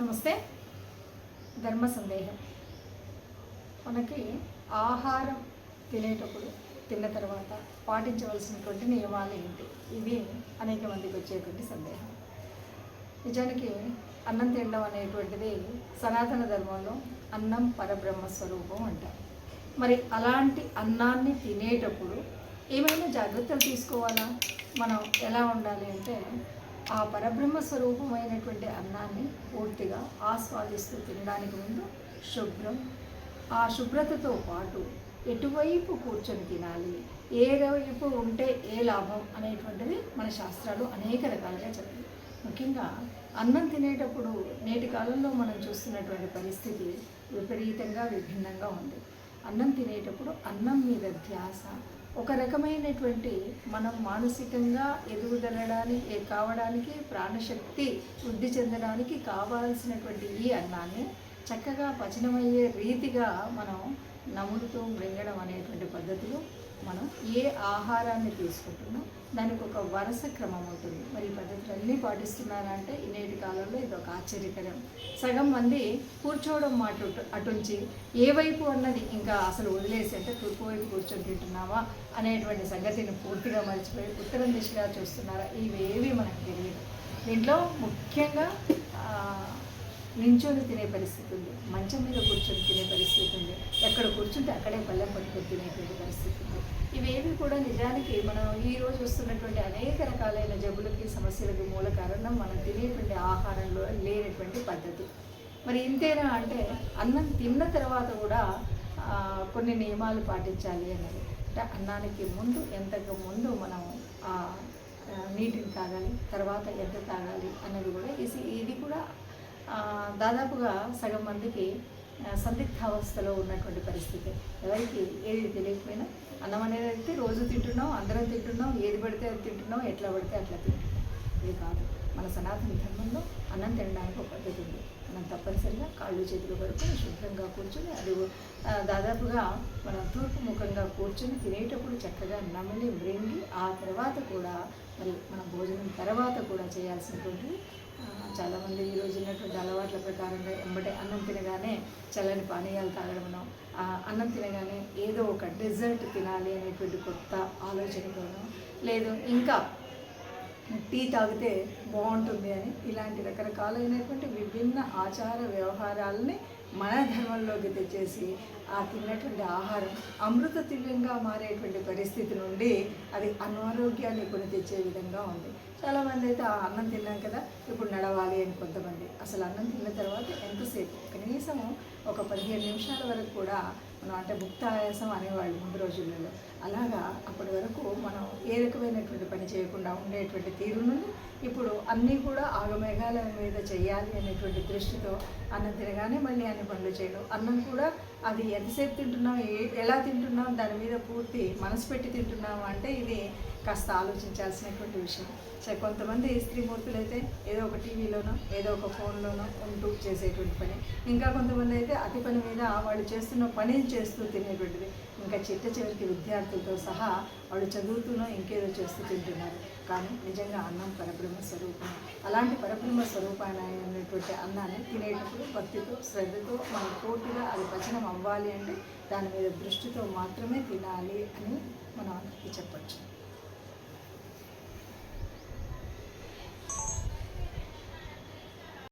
నమస్తే. ధర్మ సందేహం. మనకి ఆహారం తినేటప్పుడు తిన్న తర్వాత పాటించవలసినటువంటి నియమాలు ఏంటి? ఇవి అనేక మందికి వచ్చేటువంటి సందేహం. నిజానికి అన్నం తినడం అనేటువంటిది సనాతన ధర్మంలో అన్నం పరబ్రహ్మ స్వరూపం అంటారు. మరి అలాంటి అన్నాన్ని తినేటప్పుడు ఏమైనా జాగ్రత్తలు తీసుకోవాలా? మనం ఎలా ఉండాలి అంటే ఆ పరబ్రహ్మ స్వరూపమైనటువంటి అన్నాన్ని పూర్తిగా ఆస్వాదిస్తూ తినడానికి ముందు శుభ్రం ఆ శుభ్రతతో పాటు ఎటువైపు కూర్చొని తినాలి ఏ వైపు ఉంటే ఏ లాభం అనేటువంటిది మన శాస్త్రాలు అనేక రకాలుగా చెప్పాయి. ముఖ్యంగా అన్నం తినేటప్పుడు నేటి కాలంలో మనం చూస్తున్నటువంటి పరిస్థితి విపరీతంగా విభిన్నంగా ఉంది. అన్నం తినేటప్పుడు అన్నం మీద ధ్యాస ఒక రకమైనటువంటి మనం మానసికంగా ఎదుగుదలడానికి కావడానికి ప్రాణశక్తి వృద్ధి చెందడానికి కావాల్సినటువంటి ఈ అన్నాన్ని చక్కగా పచనమయ్యే రీతిగా మనం నములుతూ మృంగడం అనేటువంటి పద్ధతులు మనం ఏ ఆహారాన్ని తీసుకుంటున్నాం దానికి ఒక వరుస క్రమం ఉంటుంది. మరి ఈ పద్ధతులన్నీ పాటిస్తున్నారంటే ఈ నేటి కాలంలో ఇది ఒక ఆశ్చర్యకరం. సగం మంది కూర్చోవడం మాట అటుంచి ఏ వైపు అన్నది ఇంకా అసలు వదిలేసి అంటే తూర్పు వైపు కూర్చొని తింటున్నావా అనేటువంటి సంగతిని పూర్తిగా మర్చిపోయి ఉత్తరం దిశగా చూస్తున్నారా? ఇవేవి మనకు తెలియదు. దీంట్లో ముఖ్యంగా నించొని తినే పరిస్థితి ఉంది. మంచం మీద కూర్చొని తినే పరిస్థితి ఉంది. ఎక్కడ కూర్చుంటే అక్కడే పళ్ళెం పట్టుకొని తినేటువంటి పరిస్థితి ఇవేవి కూడా నిజానికి మనం ఈ రోజు వస్తున్నటువంటి అనేక రకాలైన జబ్బులకి సమస్యలకి మూల కారణం మనం తినేటువంటి ఆహారంలో లేనటువంటి పద్ధతి. మరి ఇంతేనా అంటే అన్నం తిన్న తర్వాత కూడా కొన్ని నియమాలు పాటించాలి అన్నది. అంటే అన్నానికి ముందు ఎంతకు ముందు మనం ఆ, నీటిని తాగాలి తర్వాత ఎంత తాగాలి అన్నది కూడా ఇది ఇది కూడా దాదాపుగా సగం మందికి సందిగ్ధావస్థలో ఉన్నటువంటి పరిస్థితి. ఎవరికి ఏది తెలియకపోయినా అన్నం అనేది అయితే రోజు తింటున్నాం అందరం తింటున్నాం ఏది పడితే అది తింటున్నాం ఎట్లా పడితే అట్లా తింటున్నాం. ఇది కాదు. మన సనాతన ధర్మంలో అన్నం తినడానికి ఒక పద్ధతి ఉంది. మనం తప్పనిసరిగా కాళ్ళు చేతులు వరకు శుభ్రంగా కూర్చొని అది దాదాపుగా మనం తూర్పు ముఖంగా కూర్చొని తినేటప్పుడు చక్కగా నమిలి మృంగి ఆ తర్వాత కూడా మరి మన భోజనం తర్వాత కూడా చేయాల్సినటువంటి చాలామంది ఈ రోజు ఉన్నటువంటి అలవాట్ల ప్రకారంగా ఎంబటే అన్నం తినగానే చల్లని పానీయాలు తాగడమనో అన్నం తినగానే ఏదో ఒక డెజర్ట్ తినాలి అనేటువంటి కొత్త ఆలోచనతోనో లేదు ఇంకా టీ తాగితే బాగుంటుంది అని ఇలాంటి రకరకాలైనటువంటి విభిన్న ఆచార వ్యవహారాలని మన ధర్మంలోకి తెచ్చేసి ఆ తిన్నటువంటి ఆహారం అమృత తుల్యంగా మారేటువంటి పరిస్థితి నుండి అది అనారోగ్యాన్ని కొని తెచ్చే విధంగా ఉంది. చాలామంది అయితే ఆ అన్నం తిన్నాం కదా ఇప్పుడు నడవాలి అని కొంతమంది. అసలు అన్నం తిన్న తర్వాత ఎంతసేపు? కనీసం ఒక పదిహేను నిమిషాల వరకు కూడా మనం అంటే ముక్త ఆయాసం అనేవాళ్ళు ముందు రోజులలో. అలాగా అప్పటి వరకు మనం ఏ రకమైనటువంటి పని చేయకుండా ఉండేటువంటి తీరును ఇప్పుడు అన్నీ కూడా ఆగమేఘాల మీద చేయాలి అనేటువంటి దృష్టితో అన్నం తినగానే మళ్ళీ అన్ని పనులు చేయడం. అన్నం కూడా అది ఎంతసేపు తింటున్నాం? ఏ- ఎలా తింటున్నాం? దాని మీద పూర్తి మనసు పెట్టి తింటున్నాం అంటే ఇది కాస్త ఆలోచించాల్సినటువంటి విషయం. సరే కొంతమంది స్త్రీమూర్తులు అయితే ఏదో ఒక టీవీలోనో ఏదో ఒక ఫోన్లోనో ఉంటూ చేసేటువంటి పని. ఇంకా కొంతమంది అయితే అతి పని మీద వాళ్ళు చేస్తున్న పని చేస్తూ తినేటువంటిది. ఇంకా చిట్ట చివరికి విద్యార్థులతో సహా వాళ్ళు చదువుతూనో ఇంకేదో చేస్తూ తింటున్నారు. కానీ నిజంగా అన్నం పరబ్రహ్మ స్వరూపం. అలాంటి పరబ్రహ్మ స్వరూపామైనటువంటి అన్నాన్ని తినేటప్పుడు భక్తితో శ్రద్ధతో మన పూర్తిగా అది పచనం అవ్వాలి అంటే దాని మీద దృష్టితో మాత్రమే తినాలి అని మనం అందరికీ చెప్పచ్చు.